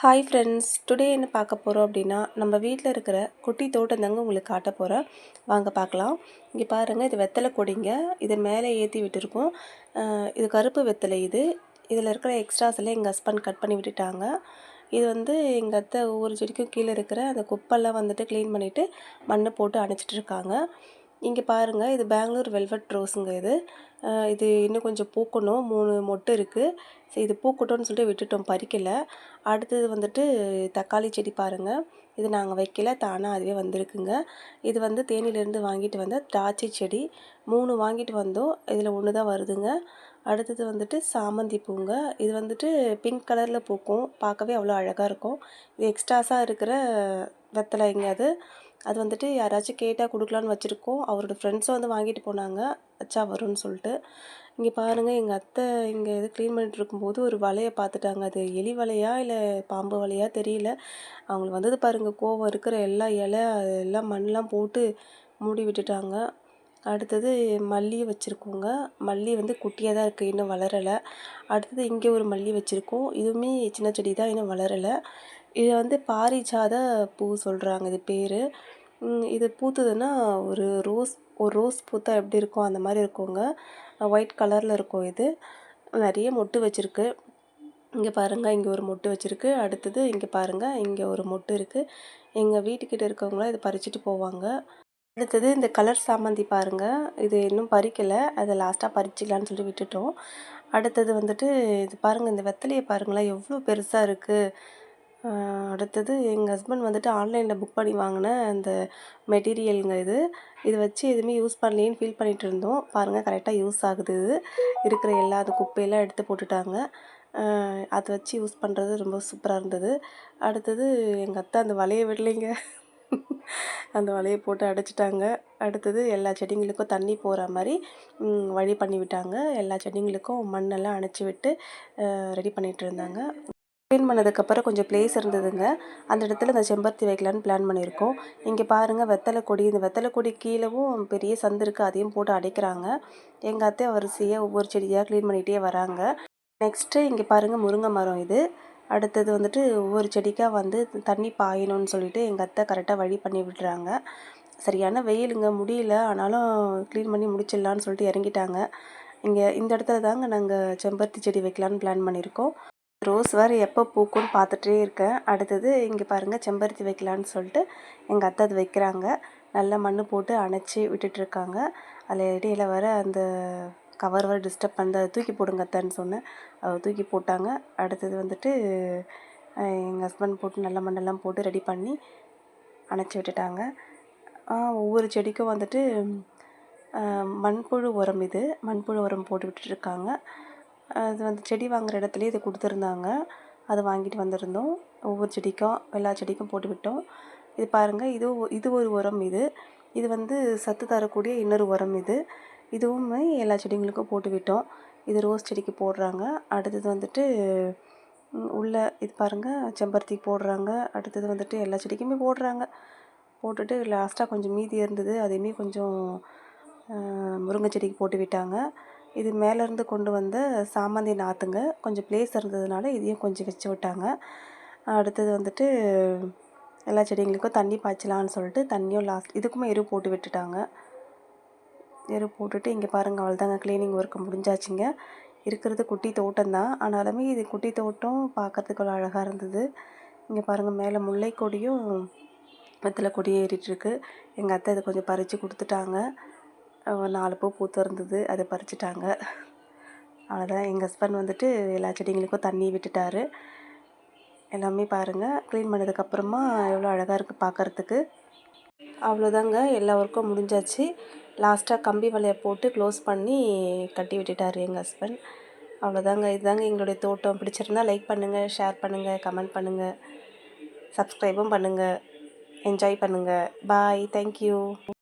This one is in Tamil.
ஹாய் ஃப்ரெண்ட்ஸ் டுடே என்ன பார்க்க போகிறோம் அப்படின்னா நம்ம வீட்டில் இருக்கிற குட்டி தோட்டந்தாங்க உங்களுக்கு காட்ட போகிறேன் வாங்க பார்க்கலாம். இங்கே பாருங்கள் இது வெத்தலை கொடிங்க. இதை மேலே ஏற்றி விட்டுருக்கோம். இது கருப்பு வெத்தலை இது. இதில் இருக்கிற எக்ஸ்ட்ராஸ் எல்லாம் எங்கள் ஹஸ்பண்ட் கட் பண்ணி விட்டுட்டாங்க. இது வந்து எங்கள் அத்தை ஒவ்வொரு செடிக்கும் கீழே இருக்கிற அந்த குப்பெல்லாம் வந்துட்டு க்ளீன் பண்ணிவிட்டு மண்ணை போட்டு அணைச்சிட்டு இருக்காங்க. இங்கே பாருங்கள் இது பெங்களூர் வெல்வெட் ரோஸுங்க இது. இது இன்னும் கொஞ்சம் பூக்கணும். மூணு மொட்டு இருக்குது சரி இது பூக்கட்டும்னு சொல்லிட்டு விட்டுட்டோம் பறிக்கல. அடுத்தது வந்துட்டு தக்காளி செடி பாருங்கள் இது நாங்கள் வைக்கல தானாக அதுவே வந்திருக்குங்க. இது வந்து தேனியிலேருந்து வாங்கிட்டு வந்த திராட்சை செடி. மூணு வாங்கிட்டு வந்தோம். இதில் ஒன்று தான் வருதுங்க. அடுத்தது வந்துட்டு சாமந்தி பூங்க. இது வந்துட்டு பிங்க் கலரில் பூக்கும். பார்க்கவே அவ்வளோ அழகாக இருக்கும். இது எக்ஸ்ட்ராஸாக இருக்கிற வெத்தலைங்க அது? அது வந்துட்டு யாராச்சும் கேட்டால் கொடுக்கலான்னு வச்சுருக்கோம். அவரோட ஃப்ரெண்ட்ஸும் வந்து வாங்கிட்டு போனாங்க. அச்சா வரும்னு சொல்லிட்டு. இங்கே பாருங்கள் எங்கள் அத்தை இங்கே இது க்ளீன் பண்ணிட்டு இருக்கும்போது ஒரு வலையை பார்த்துட்டாங்க. அது எலி வலையா இல்லை பாம்பு வலையா தெரியல. அவங்களுக்கு வந்தது பாருங்கள் கோவம் இருக்கிற எல்லா இலை அது எல்லாம் மண்ணெலாம் போட்டு மூடி விட்டுட்டாங்க. அடுத்தது மல்லி வச்சுருக்கோங்க. மல்லி வந்து குட்டியாக தான் இருக்குது இன்னும் வளரலை. அடுத்தது இங்கே ஒரு மல்லி வச்சுருக்கோம். இதுவுமே சின்ன செடி தான் இன்னும் வளரலை. இது வந்து பாரிஜாத பூ சொல்கிறாங்க இது பேர். இது பூத்ததுன்னா ஒரு ரோஸ் ஒரு ரோஸ் பூத்தா எப்படி இருக்கும்? அந்த மாதிரி இருக்குங்க. ஒயிட் கலரில் இருக்கும் இது. நிறைய மொட்டு வச்சுருக்கு. இங்கே பாருங்கள் இங்கே ஒரு மொட்டு வச்சுருக்கு. அடுத்தது இங்கே பாருங்கள் இங்கே ஒரு மொட்டு இருக்குது எங்கள் வீட்டுக்கிட்ட இருக்கவங்களாம் இதை பறிச்சுட்டு போவாங்க. அடுத்தது இந்த கலர் சாமந்தி பாருங்கள் இது இன்னும் பறிக்கலை. அதை லாஸ்ட்டாக பறிச்சிக்கலான்னு சொல்லி விட்டுட்டோம். அடுத்தது வந்துட்டு இது பாருங்கள் இந்த வெத்தலையை பாருங்களேன். எவ்வளோ பெருசாக இருக்குது அடுத்தது எங்கள் ஹஸ்பண்ட் வந்துட்டு ஆன்லைனில் புக் பண்ணி வாங்கின அந்த மெட்டீரியலுங்க இது. இது வச்சு எதுவுமே யூஸ் பண்ணலேன்னு ஃபீல் பண்ணிகிட்டு இருந்தோம். பாருங்கள் கரெக்டாக யூஸ் ஆகுது இது. இருக்கிற எல்லா அது குப்பையெல்லாம் எடுத்து போட்டுட்டாங்க. அதை வச்சு யூஸ் பண்ணுறது ரொம்ப சூப்பராக இருந்தது. அடுத்தது எங்கள் அத்தை அந்த வலையை விடலைங்க. அந்த வலையை போட்டு அடைச்சிட்டாங்க. அடுத்தது எல்லா செடிங்களுக்கும் தண்ணி போகிற மாதிரி வழி பண்ணி விட்டாங்க. எல்லா செடிங்களுக்கும் மண்ணெல்லாம் அணைச்சி விட்டு ரெடி பண்ணிகிட்டு இருந்தாங்க. க்ளீன் பண்ணதுக்கப்புறம் கொஞ்சம் ப்ளேஸ் இருந்ததுங்க. அந்த இடத்துல இந்த செம்பருத்தி வைக்கலான்னு பிளான் பண்ணியிருக்கோம். இங்கே பாருங்கள் வெத்தலை கொடி. இந்த வெத்தலை கொடி கீழவும் பெரிய சந்து இருக்குது அதையும் போட்டு அடைக்கிறாங்க. எங்கள் அத்தை வரிசையாக ஒவ்வொரு செடியாக க்ளீன் பண்ணிகிட்டே வராங்க. நெக்ஸ்ட்டு இங்கே பாருங்கள் முருங்கை மரம் இது. அடுத்தது வந்துட்டு ஒவ்வொரு செடிக்காக வந்து தண்ணி பாயணும்னு சொல்லிட்டு எங்கள் அத்தை கரெக்டாக வழி பண்ணி விடுறாங்க சரியான வெயிலுங்க முடியல. ஆனாலும் க்ளீன் பண்ணி முடிச்சிடலான்னு சொல்லிட்டு இறங்கிட்டாங்க. இங்கே இந்த இடத்துல தாங்க நாங்கள் செம்பருத்தி செடி வைக்கலான்னு பிளான் பண்ணியிருக்கோம். ரோஸ் வேறு எப்போ பூக்கும்னு பார்த்துட்டே இருக்கேன். அடுத்தது இங்கே பாருங்கள் செம்பருத்தி வைக்கலான்னு சொல்லிட்டு எங்கள் அத்தை அது வைக்கிறாங்க. நல்லா மண் போட்டு அணைச்சி விட்டுட்ருக்காங்க அதில் இடையில வர அந்த கவர் வர டிஸ்டர்ப் பண்ணி அதை தூக்கி போடுங்க அத்தைன்னு சொன்னேன். அதை தூக்கி போட்டாங்க. அடுத்தது வந்துட்டு எங்கள் ஹஸ்பண்ட் போட்டு நல்ல மண்ணெல்லாம் போட்டு ரெடி பண்ணி அணைச்சி விட்டுட்டாங்க. ஒவ்வொரு செடிக்கும் வந்துட்டு மண்புழு உரம் இது. மண்புழு உரம் போட்டு விட்டுட்ருக்காங்க அது வந்து செடி வாங்குகிற இடத்துலையே இது கொடுத்துருந்தாங்க. அதை வாங்கிட்டு வந்திருந்தோம். ஒவ்வொரு செடிக்கும் எல்லா செடிக்கும் போட்டு விட்டோம். இது பாருங்கள் இது இது ஒரு உரம் இது. இது வந்து சத்து தரக்கூடிய இன்னொரு உரம் இது. இதுவுமே எல்லா செடிங்களுக்கும் போட்டு விட்டோம். இது ரோஸ் செடிக்கு போடுறாங்க. அடுத்தது வந்துட்டு உள்ள இது பாருங்கள் செம்பருத்தி போடுறாங்க. அடுத்தது வந்துட்டு எல்லா செடிக்குமே போடுறாங்க. போட்டுட்டு லாஸ்ட்டாக கொஞ்சம் மீதி இருந்தது. அதையுமே கொஞ்சம் முருங்கை செடிக்கு போட்டு விட்டாங்க. இது மேலேருந்து கொண்டு வந்த சாமந்தி நாற்றுங்க கொஞ்சம் ப்ளேஸ் இருந்ததுனால இதையும் கொஞ்சம் வச்சு விட்டாங்க. அடுத்தது வந்துட்டு எல்லா செடிங்களுக்கும் தண்ணி பாய்ச்சலான்னு சொல்லிட்டு தண்ணியும் லாஸ்ட் இதுக்குமே எரு போட்டு விட்டுட்டாங்க. எரு போட்டுட்டு இங்கே பாருங்கள் அவள் தாங்க க்ளீனிங் ஒர்க் முடிஞ்சாச்சுங்க. இருக்கிறது குட்டி தோட்டம் தான். ஆனாலுமே இது குட்டி தோட்டம் பார்க்கறதுக்கு அழகாக இருந்தது. இங்கே பாருங்கள் மேலே முல்லை கொடியும் வெத்தலை கொடியும் ஏறிட்டுருக்கு எங்கள் அத்தை இதை கொஞ்சம் பறித்து கொடுத்துட்டாங்க. நாலு பூ பூத்து இருந்தது அதை பறிச்சிட்டாங்க. அவ்வளோதான் எங்கள் ஹஸ்பண்ட் வந்துட்டு எல்லா செடிங்களுக்கும் தண்ணி விட்டுட்டார். எல்லாமே பாருங்கள் க்ளீன் பண்ணதுக்கப்புறமா எவ்வளோ அழகாக இருக்குது பார்க்குறதுக்கு அவ்வளோதாங்க எல்லா ஒர்க்கும் முடிஞ்சாச்சு. லாஸ்ட்டாக கம்பி வலையை போட்டு க்ளோஸ் பண்ணி கட்டி விட்டுட்டார் எங்கள் ஹஸ்பண்ட் அவ்வளோதாங்க இதுதாங்க எங்களுடைய தோட்டம். பிடிச்சிருந்தா லைக் பண்ணுங்கள் ஷேர் பண்ணுங்கள் கமெண்ட் பண்ணுங்கள் சப்ஸ்கிரைபும் பண்ணுங்கள் என்ஜாய் பண்ணுங்கள் பாய் தேங்க்யூ